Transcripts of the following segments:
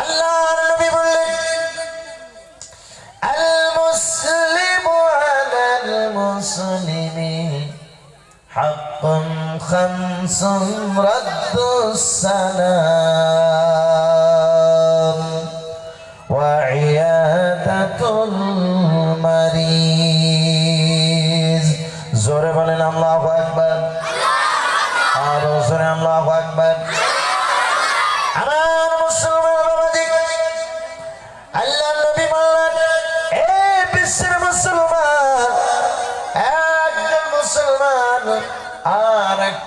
আল্লাহ নবী বললেন আল মুসলিম আলাল মুসলিমি হাক্কুন খামসুন রাদ্দুস সালাম ওয়া ইয়াদাতুল মারিজ। জোরে বলেন আল্লাহু আকবার। আরও জোরে আল্লাহু আকবার।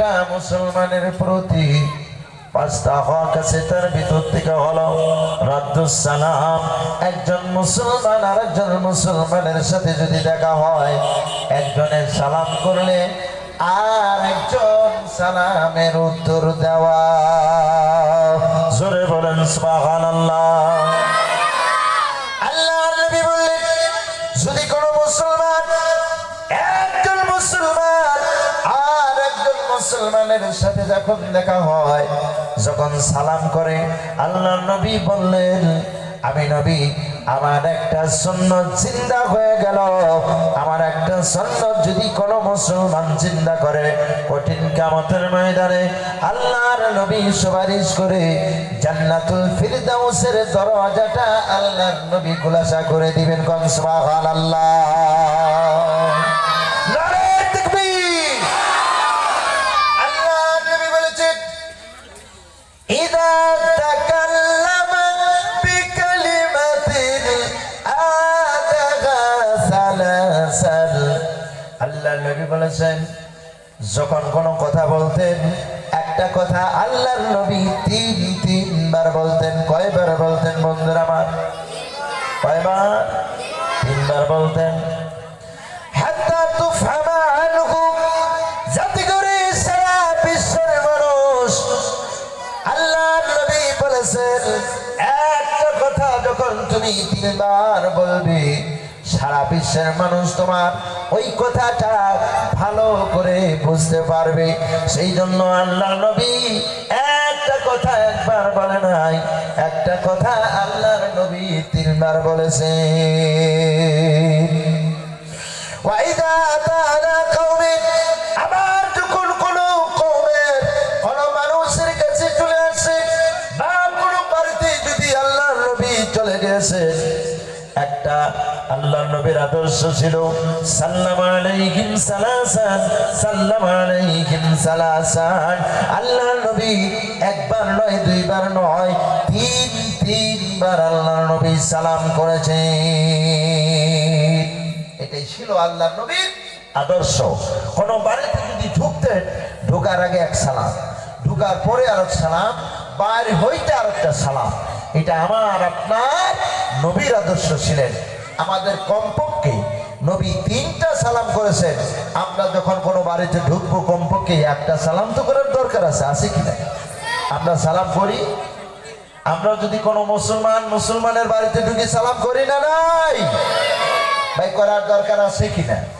একটা মুসলমানের প্রতি পাঁচটা হক আছে, তার ভিতর থেকে হলো সালাম একজন মুসলমান আর একজন মুসলমানের সাথে যদি দেখা হয়, একজনের সালাম করলে আর একজন সালামের উত্তর দেওয়া। জোরে বলেন, সুবহানাল্লাহ। যখন দেখা হয়, যখন সালাম করে আল্লাহর নবী বললেন, আমি নবী, আমার একটা সুন্নত চিন্তা হয়ে গেল। আমার একটা সুন্নত যদি কোনো মুসলমান চিন্তা করে, কঠিন কামতের ময়দানে আল্লাহর নবী সুপারিশ করে জান্নাতুল ফিরদাউসের দরজাটা আল্লাহর নবী খুলাসা করে দিবেন কোন সুবহানাল্লাহ। বলেছেন, যখন কোনো কথা বলতেন, একটা কথা আল্লাহর নবী তিন, তিনবার বলতেন, কয়বার বলতেন, বন্ধুরা আমার? কয়বার? তিনবার বলতেন। একটা কথা যখন তুমি তিনবার বলবে সারা বিশ্বের মানুষ তোমার ওই কথাটা ভালো করে বুঝতে পারবে। সেই জন্য আল্লাহ নবী একটা কথা একবার বলে নাই, একটা কথা আল্লাহর নবী তিনবার বলেছে ওয়াইদা তাআলা আবার মানুষের কাছে চলে বাড়িতে যদি আল্লাহর নবী চলে গেছে একটা আল্লাহর নবীর আদর্শ ছিল। সাল্লাম আলাইহিম সালাসান, সাল্লাম আলাইহিম সালাসান। আল্লাহর নবী একবার নয়, দুইবার নয়, তিন, তিনবার আল্লাহর নবী সালাম করেছে এটাই ছিল আল্লাহ নবীর আদর্শ। কোন বাড়িতে যদি ঢুকতেন ঢোকার আগে এক সালাম, ঢুকার পরে আর এক সালাম, বাইরে হইতে আর একটা সালাম। এটা আমার, আপনার নবীর আদর্শ ছিলেন। আমাদের কমপক্ষে নবী তিনটা সালাম করেছেন। আমরা যখন কোনো বাড়িতে ঢুকবো, কমপক্ষে একটা সালাম তো করার দরকার আছে আছে কি না আমরা সালাম করি? আমরা যদি কোনো মুসলমান মুসলমানের বাড়িতে ঢুকে সালাম করি না নাই? ভাই, করার দরকার আছে কিনা আমার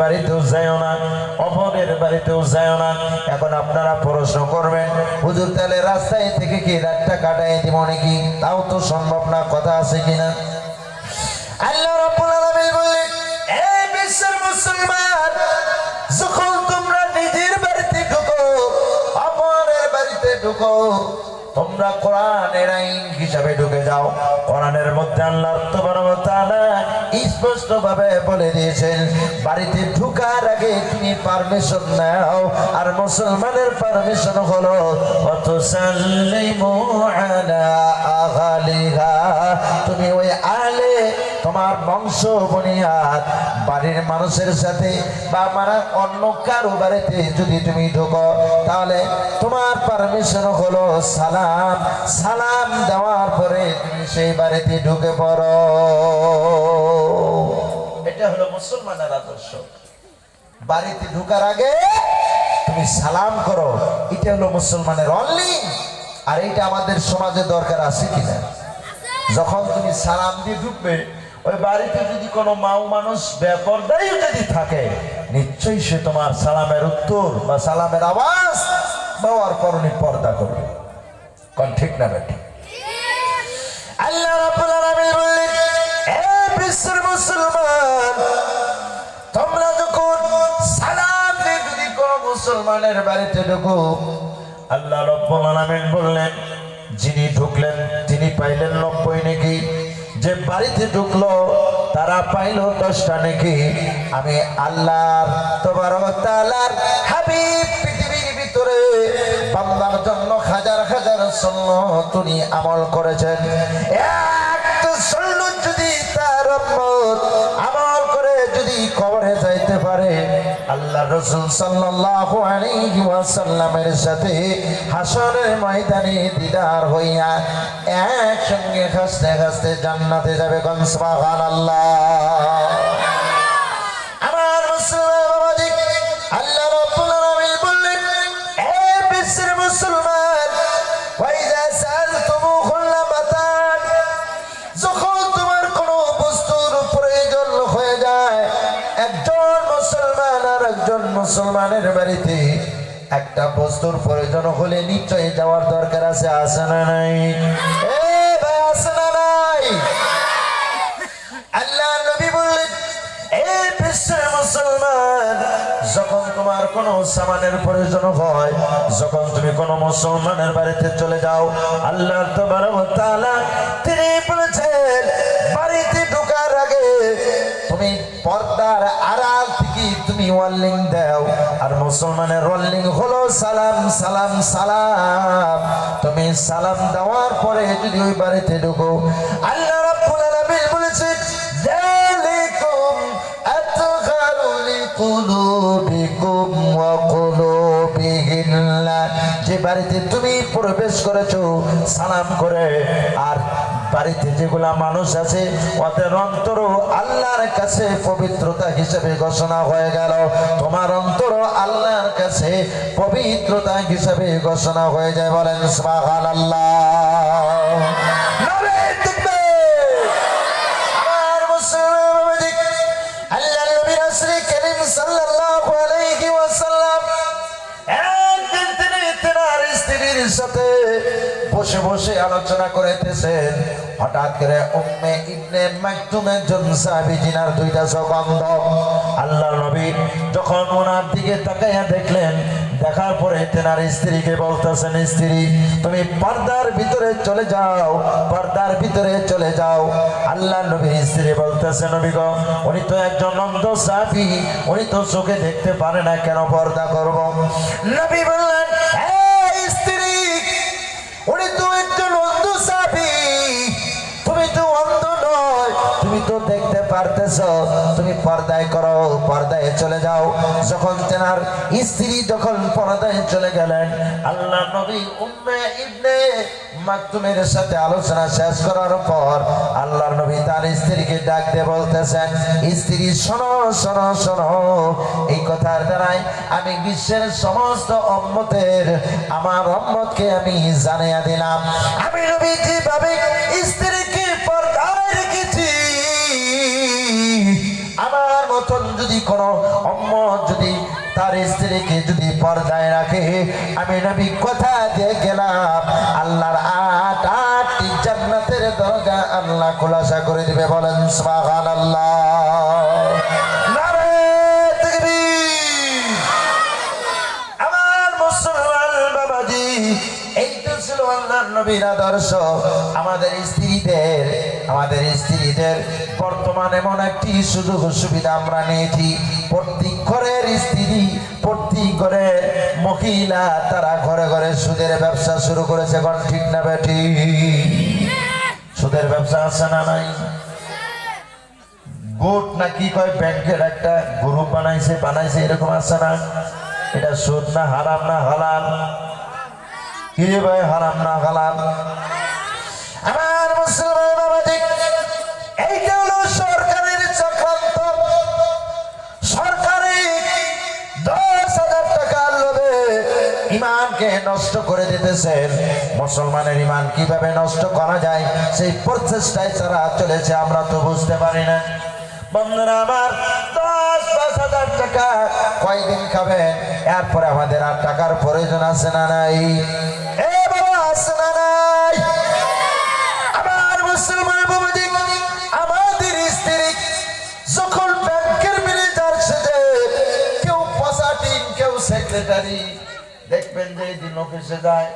বাড়িতেও যাইও না, অপরের বাড়িতেও যাইও না। এখন আপনারা প্রশ্ন করবেন, হুজুর, তাহলে রাস্তায় থেকে কি রাতটা কাটাই দিব নাকি? তাও তো সম্ভব না, কথা আছে কিনা? ঢুকো তোমরা কোরআনের আইন হিসাবে ঢুকে যাও। কোরআনের মধ্যে আল্লাহ স্পষ্ট ভাবে বলে দিয়েছেন, বাড়িতে ঢুকার আগে তুমি পারমিশন নাও, আর মুসলমানের পারমিশন হলো অত তুমি ওই তোমার বংশ বুনিয়াদ, বাড়ির মানুষের সাথে বা মারা অন্য কারও বাড়িতে যদি তুমি ঢুকো, তাহলে তোমার পারমিশন হলো সালাম। সালাম দেওয়ার পরে তুমি সেই বাড়িতে ঢুকে পড়ো। এটা হলো মুসলমানের আদর্শ। বাড়িতে ঢুকার আগে তুমি সালাম করো। এটা হলো মুসলমানের অনলি আর এইটা আমাদের সমাজে দরকার আছে কিনা? যখন তুমি সালাম দিয়ে ঢুকবে ওই বাড়িতে যদি কোনো মাও মানুষ বেপরদাই যদি থাকে, নিশ্চয়ই সে তোমার সালামের উত্তর বা সালামের আওয়াজ দেওয়ার পরনে পর্দা করবে। কোন ঠিক না বেটি আল্লাহ রাব্বুল বললেন মুসলমান, তোমরা যখন সালাম মুসলমানের বাড়িতে আল্লাহ আলামিন বললেন, যিনি ঢুকলেন, তিনি পাইলেন নব্বই নাকি যে বাড়িতে ঢুকলো, তারা পাইল দশটা নাকি। আমি আল্লাহ তোমার হাবিব পৃথিবীর ভিতরে বান্দার জন্য হাজার হাজার সন্ন তুমি আমল করেছেন। একটা সন্ন যদি তার আমল করে যদি কবরে যাইতে পারে আল্লাহ রসুল সাল্লাসাল্লামের সাথে হাসনের ময়দানে দিদার হইয়া একসঙ্গে হাসতে হাসতে জান্নাতে যাবে। কনসবাহ সুবহানাল্লাহ। মুসলমানের বাড়িতে একটা বস্তুর প্রয়োজন হলে নিশ্চয়ই যাওয়ার দরকার আছে আছে না নাই? হয় মুসলমানের বাড়িতে চলে যাও, আল্লাহ তোমার তিনি বলেছেন পর্দার আড়াল থেকে তুমি ওয়ার্লিং দাও। আর মুসলমানের ওয়ার্লিং হলো সালাম সালাম সালাম। তুমি সালাম দেওয়ার পরে যদি ওই বাড়িতে ঢুকো, আল্লাহ রাব্বুল আলামিন বলেছেন যালিকুম আতগারু লিকুলুবিকুম ওয়া কুলুবিহিন্না যে বাড়িতে তুমি প্রবেশ করেছ, সালাম করে। আর বাড়িতে যেগুলা মানুষ আছে, ওদের অন্তর আল্লাহর কাছে পবিত্রতা হিসেবে ঘোষণা হয়ে গেল। তোমার অন্তর আল্লাহর কাছে পবিত্রতা হিসেবে ঘোষণা হয়ে যায় বলেন নারে বসে বসে আলোচনা করিতেছেন। হঠাৎ করে উম্মে ইবনে মাকতুম একজন সাহাবী জিনার দুইটা সুগন্ধ আল্লাহর নবী যখন ওনার দিকে তাকাইয়া দেখলেন, দেখার পরে তেনার স্ত্রীকে বলতেছেন, স্ত্রী, তুমি পর্দার ভিতরে চলে যাও, পর্দার ভিতরে চলে যাও। আল্লাহ নবীর স্ত্রী বলতেছে, নবী গো, উনি তো একজন অন্ধ সাফি উনি তো চোখে দেখতে পারে না, কেন পর্দা করব? নবী বললেন "এই স্ত্রী উনি তো একজন অন্ধ সাবি তুমি তো অন্ধ নয় তুমি তো দেখতে পারতেছ, তুমি পর্দায় করো, পর্দায় চলে যাও। যখন তেনার স্ত্রী যখন পর্দায় চলে গেলেন, আল্লাহ নবী উম্মে ইবনে মাকতুমের সাথে আলোচনা শেষ করার পর আল্লাহ নবী তার স্ত্রীকে ডাক দিয়ে বলতেছেন, স্ত্রী, শোনো শোনো শোনো, এই কথার দ্বারাই আমি বিশ্বের সমস্ত অম্মতের আমার অম্মতকে আমি জানিয়ে দিলাম। আমি নবী যেভাবে স্ত্রীকে পর্দায় মতন যদি কোনো অম্ম যদি তার স্ত্রীকে যদি পর্দায় রাখে, আমি নবী কথা দিয়ে গেলাম? আল্লাহর আট আটটি জান্নাতের দরজা আল্লাহ খোলাসা করে দিবে, বলেন মুসলমান বাবাজি, এই তো ছিল আল্লাহর নবীর আদর্শ। আমাদের স্ত্রীদের আমাদের স্ত্রীদের বর্তমান এমন একটি সুযোগ সুবিধা আমরা নিয়েছি। প্রত্যেক ঘরের স্ত্রী, প্রত্যেক ঘরের মহিলা, তারা ঘরে ঘরে সুদের ব্যবসা শুরু করেছে, এখন ঠিক না বেটি সুদের ব্যবসা আছে না নাই? গোট না কি কয় ব্যাংকের একটা গ্রুপ বানাইছে বানাইছে, এরকম আছে না? এটা সুদ না হারাম না হালাল? কি ভাই, হারাম না হালাল? ইমানকে নষ্ট করে দিতেছেন। মুসলমানের ইমান কীভাবে নষ্ট করা যায়, সেই প্রচেষ্টায় তারা চলেছে, আমরা তো বুঝতে পারি না। বন্ধুরা আমার, দশ, পাঁচ হাজার টাকা কয়দিন এরপরে আমাদের আর টাকার প্রয়োজন আছে না নাই? স্ত্রী যখন ব্যাংকের ম্যানেজার সেজে কেউ কেউ সেক্রেটারি দেখবেন যে দিন অফিসে যায়,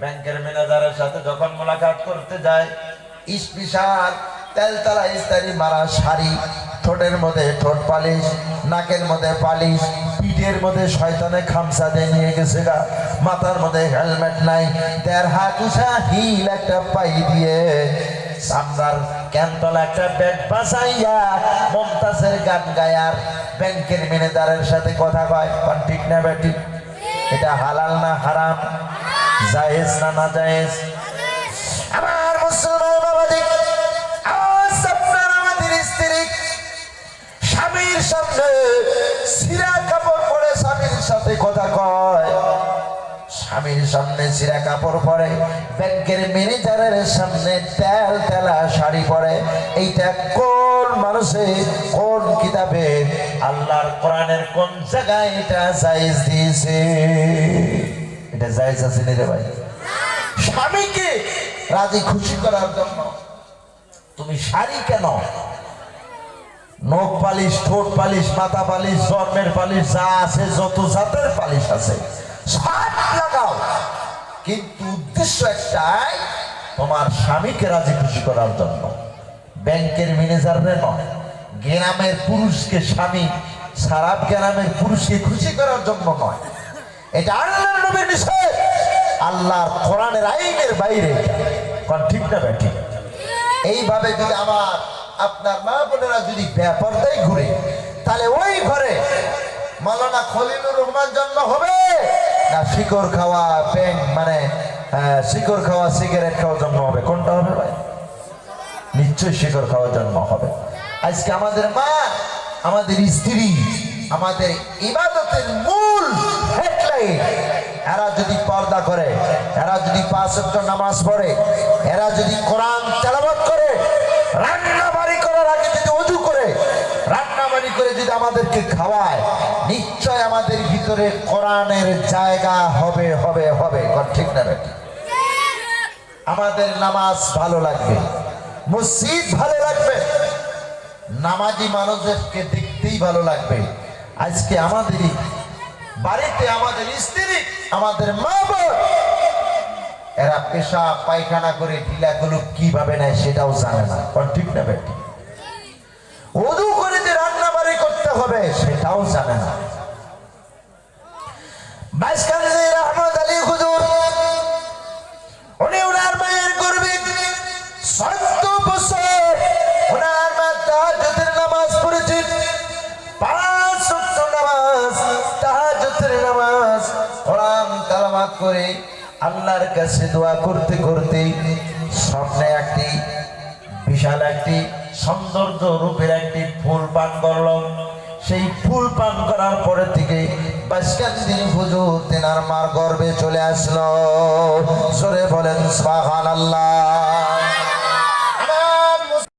ব্যাংকের ম্যানেজারের সাথে যখন মোলাকাত করতে যায় স্পেশাল তেলতলা, ইস্তারি, মারা শাড়ি, ঠোঁটের মধ্যে ঠোঁট পালিশ, নাকের মধ্যে পালিশ, পিঠের মধ্যে শয়তানে খামসা দিয়ে নিয়ে গেছে গা, মাথার মধ্যে হেলমেট নাই, দেড় হাত উষা হিল একটা পাই দিয়ে সামরার ক্যান্তলা একটা ব্যাগ বাসাইয়া মমতাজের গান গায়ার ব্যাংকের ম্যানেজারের সাথে কথা কয় ঠিক না বেটি? এটা হালাল না হারাম? জায়েজ না না জায়েজ আমার মুসলমান বাবাজি আজ আপনার আমাদের স্ত্রী, স্বামীর সামনে সিরা কাপড় পরে স্বামীর সাথে কথা কয়। স্বামীর সামনে সিরা কাপড় পরে, ব্যাংকের ম্যানেজারের সামনে তেল তেলা শাড়ি পরে। এইটা কোন মানুষে কোন কিতাবে আল্লাহর কোরআনের কোন জায়গায় এটা জায়েজ দিয়েছে? এটা জায়েজ আছে রে ভাই? স্বামীকে রাজি খুশি করার জন্য তুমি শাড়ি কেন? নখ পালিশ, ঠোঁট পালিশ, মাথা পালিশ জন্মের পালিশ, যা আছে, যত জাতের পালিশ আছে, সব লাগাও। কিন্তু উদ্দেশ্য একটাই, তোমার স্বামীকে রাজি খুশি করার জন্য। ব্যাংকের ম্যানেজারে নয়। গ্রামের পুরুষকে স্বামী সারাপ গ্রামের পুরুষকে খুশি করার জন্য নয়। এটা আল্লাহর নবীর নিষেধ। আল্লাহর কোরআনের আইনের বাইরে। কোন ঠিক না ব্যাঠিক এইভাবে যদি আমার আপনার মা বোনেরা যদি ব্যাপারটাই ঘুরে, তাহলে ওই ঘরে মালানা খলিলুর রহমান জন্ম হবে? না শিকড় খাওয়া পেন মানে শিকড় খাওয়া, সিগারেট খাওয়া জন্ম হবে? কোনটা হবে ভাই? নিশ্চয়ই শিকড় খাওয়া জন্ম হবে। আজকে আমাদের মা, আমাদের স্ত্রী, আমাদের ইবাদতের মূল এরা যদি পর্দা করে, এরা যদি পাঁচ নামাজ পড়ে, এরা যদি কোরআন তেলাওয়াত করে রান্না বাড়ি করার আগে যদি অজু করে রান্না বাড়ি করে যদি আমাদেরকে খাওয়ায়, নিশ্চয় আমাদের ভিতরে কোরআনের জায়গা হবে হবে হবে। ঠিক না আমাদের নামাজ ভালো লাগবে। মসজিদ ভালো লাগবে। নামাজি মানুষদেরকে দেখতেই ভালো লাগবে। আজকে আমাদেরই বাড়িতে আমাদের স্ত্রী, আমাদের মা বোন এরা পেশা পায়খানা করে ঢিলাগুলো কীভাবে নেয় সেটাও জানে না। ঠিক না বেটি উদু করে যে রান্না বাড়ি করতে হবে সেটাও জানে না। হুজুর, উনি ওনার মায়ের গর্বে নামাজ পড়েছেন পাঁচ নামাজ, তাহাজ্জুদের নামাজ, কোরআন তেলাওয়াত করে আল্লাহর কাছে দোয়া করতে করতে স্বপ্নে একটি বিশাল একটি সৌন্দর্য রূপের একটি ফুল পান করল সেই ফুল পান করার পরে থেকে বাসকান্দিনী হুজুর তেনার মার গর্বে চলে আসলো। জোরে বলেন সাহান আল্লাহ